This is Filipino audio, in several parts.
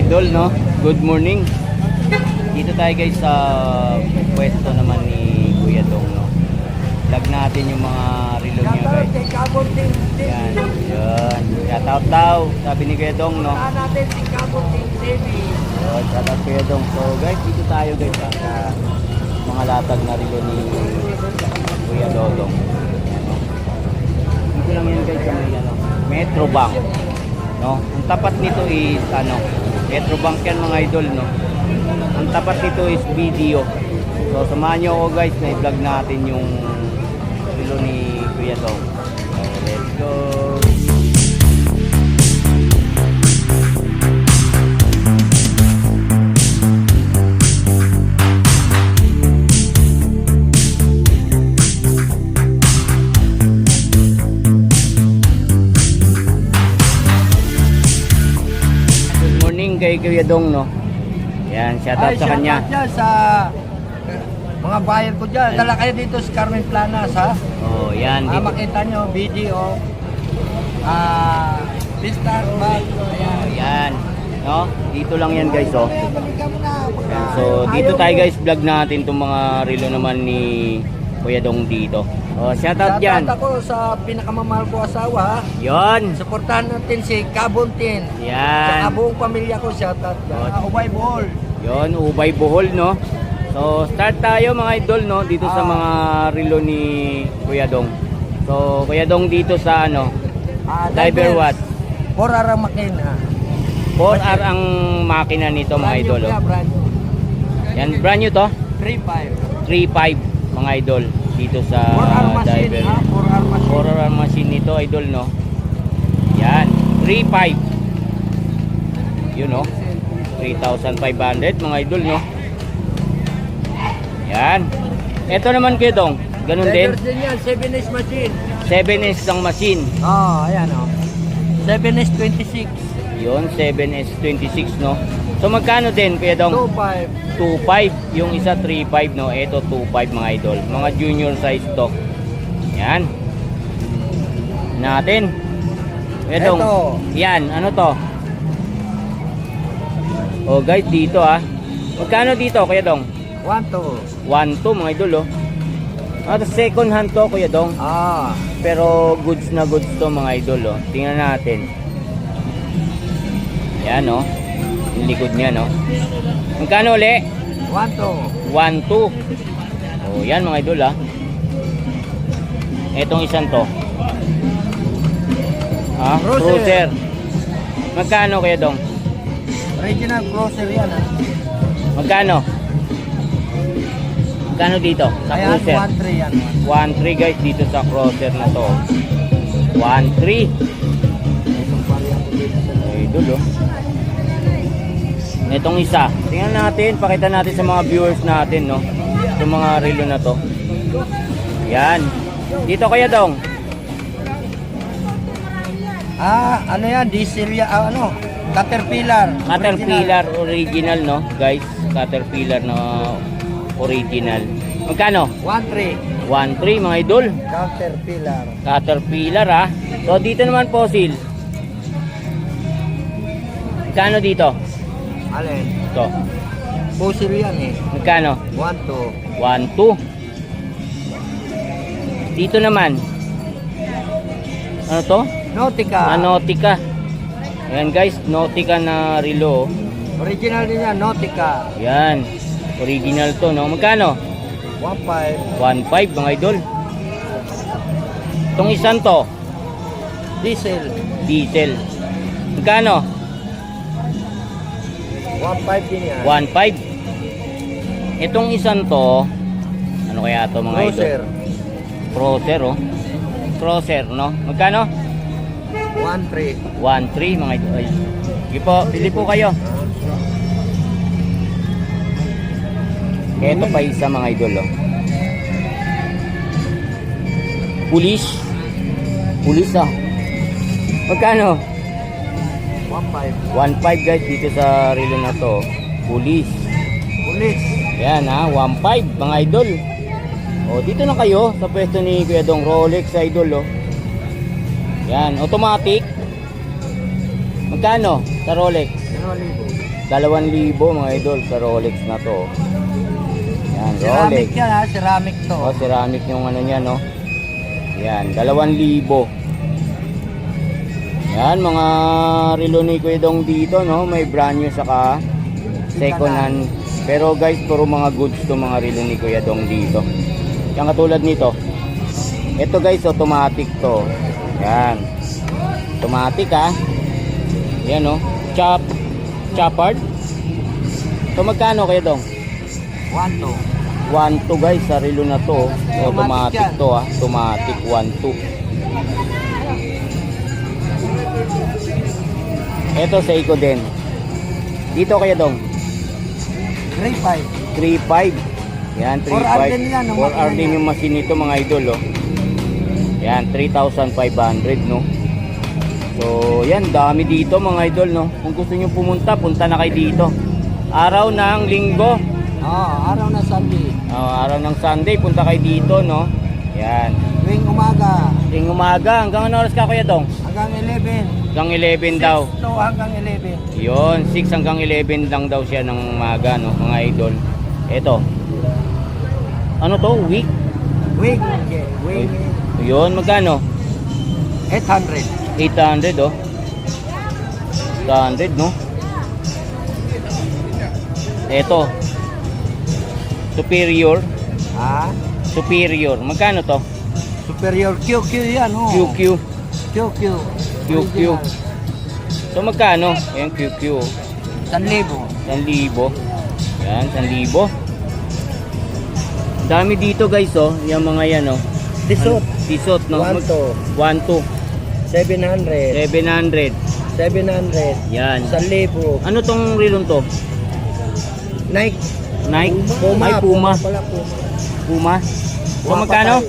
idol, no? Good morning. Dito tayo guys sa pwesto naman ni Kuya Dong, no? Vlog natin yung mga relo niya guys. Yan, yan. Shout out daw, sabi ni Kuya Dong, no? So, shout out Kuya Dong. So guys, dito tayo guys ha, sa mga latag na relo ni Kuya Dodong. Yan, no? Dito lang yan guys sa may ano, Metro Bank. No? Ang tapat nito is ano, Metro Bank yan mga idol, no? Ang tapat nito is video. So samahan nyo ako guys na i-vlog natin yung relo ni Kuya Dong. Let's go! Kuya Dong, no? Yan, shout out sa kanya. Dyan sa eh, mga bayan ko dyan. Dala kayo dito sa Carmen Planas ha. Oh, yan. Ah, Dito. makita nyo video. Ah, Pistar Bag. Ayan. Yan. No? Dito lang yan guys, oh. Ayan. So, dito tayo guys, vlog natin itong mga relo naman ni Kuya Dong dito. Oh, shout out dyan. Shoutout ako sa pinakamamahal ko asawa ha. Yon. Supportahan natin si Kabuntin. Sa Yan. buong pamilya ko, shoutout dyan. Oh. Ah, Ubay Ball. Yon, Ubay Bohol, no? So, start tayo mga idol, no? Dito sa Ah. mga relo ni Kuya Dong. So, Kuya Dong dito sa ano? Ah, Diver what? For ara makina. 4R ang makina nito mga Brand new idol. Oh. brand new. Yan, brand new to. 3.5. 3.5 mga idol dito sa 4R machine diver. ha. 4R machine. 4R machine nito idol no. Yan, 3.5. Yun no. 3,500 mga idol no. Yan. Ito naman kayo dong. Ganun din. Leather din yan, 7S machine. 7S ang machine. Oh, ayan oh. 7S 26. Yun, 7S26 no. So magkano din kuya dong? 2.5. 2.5 yung isa 3.5 no? Ito 2.5 mga idol. Mga junior size to. Yan. Natin. Ito Eto. yan. Ano to? Oh guys dito ah. Magkano dito kuya dong? 1 2. 1 2 mga idol oh. At second hand to kuya dong. Ah. pero goods na goods to mga idol oh. Tingnan natin yan oh yung likod niya no magkano uli 1 2. 1, 2. Oh, yan mga idol ah. Etong isang to. Ah, Cruiser. cruiser. Magkano kaya dong? Original cruiser yan ah. Magkano? Magkano dito sa Ayan, cruiser? 1 3 yan. 1, 3 guys dito sa cruiser na to. 1, Idol oh. Itong isa. Tingnan natin, pakita natin sa mga viewers natin, no? Itong mga relo na to. Yan. Dito kaya dong. Ah, ano yan? Diesel yan. Ah, ano? Caterpillar. Caterpillar original, no? Guys, Caterpillar na original. Magkano? 1 3. 1.3 mga idol. Caterpillar. Caterpillar ah. So dito naman fossil. Magkano dito? Alin? Ito. Fossil yan eh. Magkano? 1 2. 1, 2. Dito naman. Ano to? Nautica. Ah, Nautica. Ayan guys, Nautica na relo. Original din yan, Nautica. Ayan. Original to, no? Magkano? 1 5. 1.5 mga idol. Itong isang to, Diesel. diesel. Magkano? 1 5 din yan. 1.5. Itong isang to, ano kaya to mga idol? Cruiser. Crosser, oh. Crosser, no? Magkano? 1 3. 1.3 mga idol. Ay. Sige po, pili po kayo. Ito pa isa mga idol, oh. Pulis. Pulis, ah. Magkano? 1 5. 1.5 guys dito sa relo na to. Pulis. Police. Yan ha, 1.5 mga idol. O dito na kayo sa pwesto ni Kuya Dong Rolex idol oh. Yan, automatic. Magkano sa Rolex? 1,000. 2,000 mga idol sa Rolex na to. Yan, Rolex. Ceramic yan ha, ceramic to. O, ceramic yung ano niya, no? Yan, 2,000. Yan, mga relo ni Kuya Dong dito, no? May brand new saka second hand. Pero guys, puro mga goods to mga relo ni Kuya Dong dito. Yan katulad nito. Ito guys, automatic to. Yan. Automatic ha. Yan no. Chop. Chopard. So magkano Kuya Dong? One, two. 1 to guys sa relo na to. Automatic Automatic yan. to ha. Automatic 1 to. Ito sa Eco din. Dito kaya dong. Three, five. 3.5. Yan, 3.5. 4R din yan, ang 4R makina din niya. yung machine nito mga idol, oh. Yan, 3,500, no? So, yan, dami dito mga idol, no? Kung gusto nyo pumunta, punta na kayo dito. Araw ng linggo, Oo, araw na Sunday. ah, araw ng Sunday, punta kayo dito, no? Yan. Tuwing umaga, Ting umaga, hanggang ano oras ka kuya dong? hanggang 11. Hanggang 11 daw. Six to hanggang 11. Yon, 6 hanggang 11 lang daw siya ng umaga, no? Mga idol. Ito. Ano to? Week? Wing, yeah, wing. Yun, magkano? 800. 800 oh. 800 no? Ito. Superior. Ha? Superior. Magkano to? Superior QQ yan, oh. QQ. QQ. QQ. So magkano? Ayan QQ. oh. 1,000. 1,000. Yan, 1,000. Dami dito guys oh. Yung mga yan oh. Tisot. Tisot no? One to. 1 to. 700. 700. 700. Yan. 1,000. Ano tong rilon to? Nike. Nike? Puma. Ay, Puma. Pala Puma. Puma. So Puma magkano?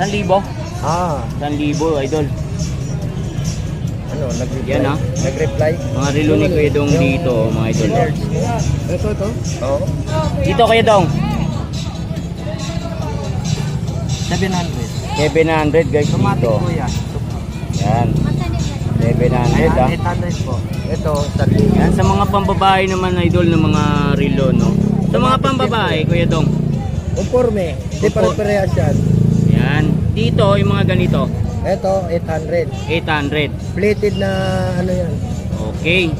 patay. 1,000. Ah, 1,000 idol. Ano, nag-reply. Yan, ah. Nag-reply. Mga relo ni Kuya Dong dito, mga idol. Ito, ito. Oo. Dito Kuya Dong, 700. 700 guys Automatic dito. po yan. Yan. 700 Ayan, ah. 800 po. Ito, 1,000. Yan sa mga pambabae naman idol ng mga relo no. Sa mga pambabae Kuya Dong. Conforme. Hindi Conforme. pare-parehas yan. Yan. Dito yung mga ganito, Ito, 800. 800. Plated na ano yan. Okay.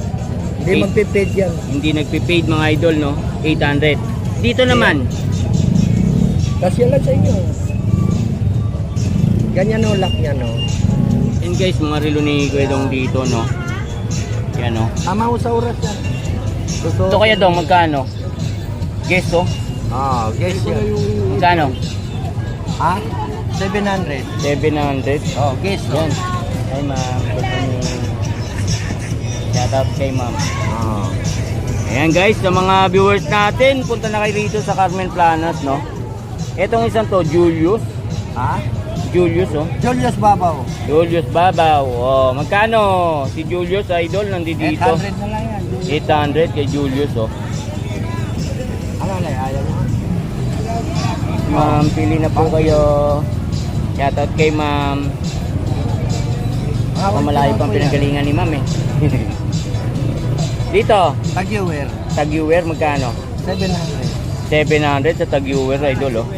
Hindi Okay. magpipid yan. Hindi nagpi-paid mga idol no. 800. Dito naman, Kasi lang sa inyo. Ganyan o lock niya no. yan guys, mga relo ni Kuya Dong dito no. Yan no. Tama mo sa oras yan. Gusto. Ito Kuya Dong, magkano? Guess oh. Ah, guess yan. Magkano? Ha? 700. 700. Oh, guess. Yan. Ay ma'am, gusto niyo. Shout out kay ma'am. Ah. Ayan guys, sa mga viewers natin, punta na kayo rito sa Carmen Planas, no? Etong isang to, Julius. Ha? Julius, oh. Julius Babaw. Julius Babaw. Oh, magkano? Si Julius, idol, nandito dito. 800 na lang yan. Julius. 800 kay Julius, oh. Ano na, ayaw mo? Ma'am, pili na po kayo. Shout out kay ma'am. Baka malayo pang pinagalingan ni ma'am, eh. dito, Tag-viewer. Tag-viewer, magkano? 700. 700 sa Tag-viewer, idol, oh.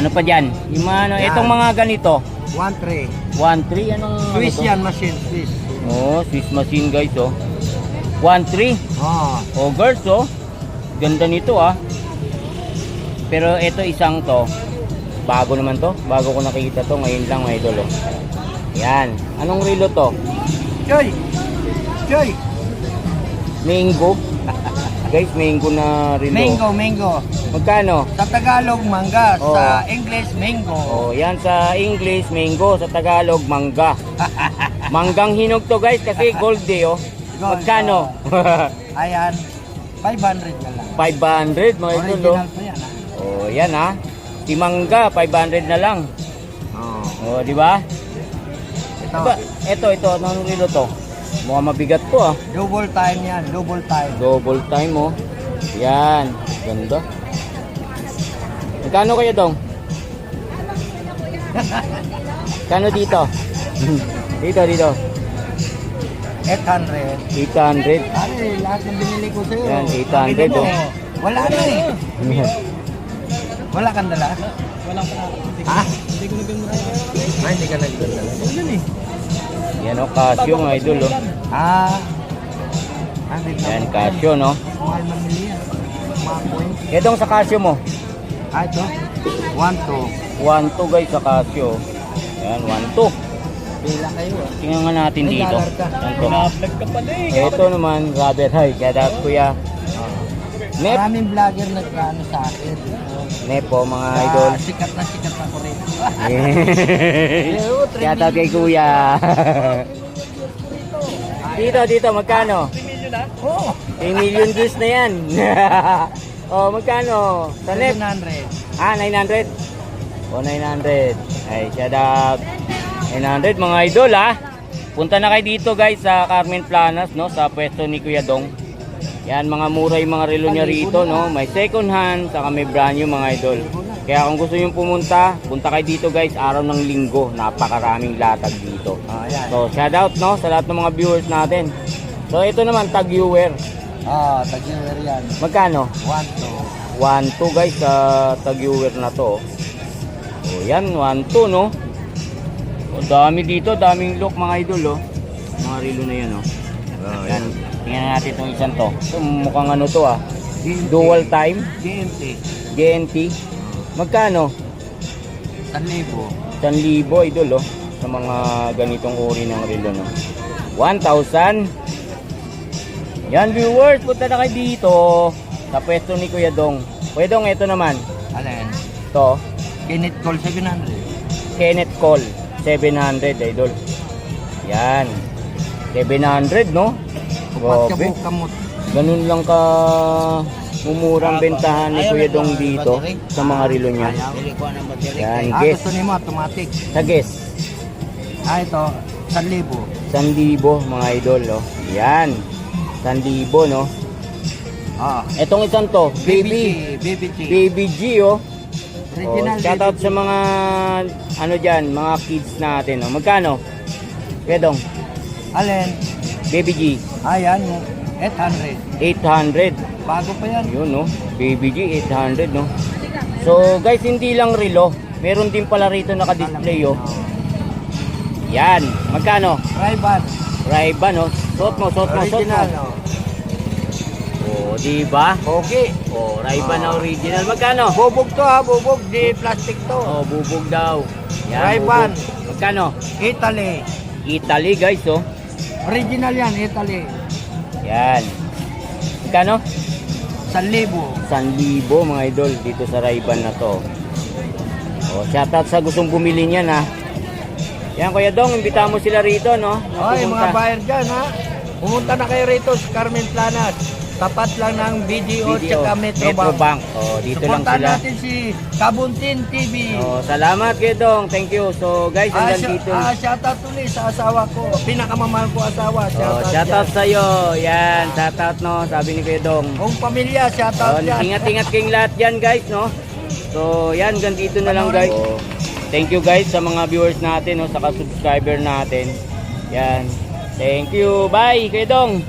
Ano pa dyan? Yung mga ano, Yan. itong mga ganito. 1-3. 1.3, anong Swiss ano to? yan, machine. Swiss. Oh, Swiss machine guys, oh. 1.3. Oh. Oh, girls, oh. Ganda nito, ah. Pero ito isang to. Bago naman to. Bago ko nakikita to. Ngayon lang, mga idol, oh. Yan. Anong relo to? Joy! Joy! Mango. guys, mango na relo. Mango, mango. Magkano? Sa Tagalog, mangga. Oh. Sa English, mango. Oh, yan sa English, mango. Sa Tagalog, mangga. Manggang hinog to, guys, kasi gold day, oh. Gold, Magkano? Ayan. 500 na lang. 500, mga idol, oh. Original pa yan, ha? Oh, yan, ha. Si mangga, 500 na lang. Oh. Oh, di ba? Ito, Diba, ito, ito, anong relo to? Mukhang mabigat po ah. double time yan. Double time. Double time oh. Yan, ganda. Magkano kayo dong? Kano dito? dito, dito. 800. 800. Pare, lahat ng binili ko sa'yo. Yan, 800, Sabi mo, oh. Wala na eh. Wala kang dala? Wala pa na. Ha? Hindi ko naganda. Ay, hindi ka nagdala. Yan eh. Yan o, Casio mga idol oh. Ah. Ah, Yan, Casio no. Mahal mamili yan. Itong sa Casio mo. Ah, ito. 1, 2. 1-2 guys sa Casio. Yan, 1-2. Pila kayo ah. Tingnan nga natin May dito. Pina-vlog ka pala eh. Ito naman, rubber high. Kaya dapat kuya. Nep. Maraming vlogger nagkaano sa akin. Nepo mga Ah, idol. sikat na sikat ako rin. Kaya daw kay kuya. dito, dito, magkano? 3 million ah. Oo. 3 million views na yan. oh, magkano? Sa net? 700. Ah, 900. O, 900. Ay, shout out. 900 mga idol ha. Punta na kayo dito guys sa Carmen Planas no, sa pwesto ni Kuya Dong. Yan, mga mura yung mga relo niya rito no. May second hand, saka may brand new mga idol. Kaya kung gusto nyo pumunta, punta kayo dito guys, araw ng linggo. Napakaraming latag dito. Yan. So, shout out no, sa lahat ng mga viewers natin. So, ito naman, tag viewer. Ah, tag-viewer yan. Magkano? 1, 1 2 guys sa tag-viewer na to. Oh, yan 1 2 no. O dami dito, daming look mga idol oh. Mga relo na yan oh. Oh, yan. Tingnan natin itong isang to. Ito mukhang ano to ah. Dual time, GMT. GNT. Magkano? 1,000. 1,000 idol oh. Sa mga ganitong uri ng relo no. 1,000. Yan viewers, punta na kayo dito sa pwesto ni Kuya Dong. Kuya Dong, ito naman. Alin? To, Kinit call 700. Kenneth Cole 700 idol yan 700 no Kupat ka Grabe. mo kamot. ganun lang ka mumurang bentahan ni Kuya Dong dito sa mga relo niya Pili ko ng battery. Yan, Ah, guess. gusto niyo mo automatic. sa guess Ah, ito. 1,000. 1,000 mga idol oh. yan 1,000 no Ah. etong isang to baby Baby G. baby G oh Oh, Original. shout out sa mga ano diyan, mga kids natin. Oh. Magkano? Kuya Dong, Alin? Baby G, Ah, yan. 800. 800. Bago pa yan. Yun no, Baby G 800 no. So guys, hindi lang relo, meron din pala rito naka-display oh. Yan, magkano? Ray-Ban. Ray-Ban no. Suot mo, suot mo, suot mo. Original. oh. Oh, di ba? Okay. Oh, Ray-Ban na Ah. original. Magkano? Bubog to ha, bubog. Di plastic to. Oh, bubog daw. Ray-Ban. bubog. Magkano? Italy. Italy guys oh. Original yan, Italy. Yan. Magkano? 1,000. 1,000 mga idol dito sa Ray-Ban na to. Oh, shoutout sa gustong bumili niyan ha. Yan Kuya Dong, imbita mo sila rito no. pumunta. mga buyer dyan ha. Pumunta na kayo rito sa Carmen Planas. Tapat lang ng BGO, BDO, tsaka Metro, Bank. Oh, dito lang Supportan sila. natin si Kabuntin TV. Oh, salamat Dong. Thank you. So guys, Ah, hanggang dito. ah, shoutout ulit sa asawa ko. Pinakamamahal ko asawa. Oh, Shoutout, shoutout dyan. sa iyo. Yan, shoutout no, sabi ni Kuya Dong. Buong pamilya, Oh, shoutout yan. ingat-ingat kayong lahat diyan guys, no. So, yan hanggang dito na lang guys. Thank you guys sa mga viewers natin, no, sa subscriber natin. Yan. Thank you. Bye, Kuya Dong.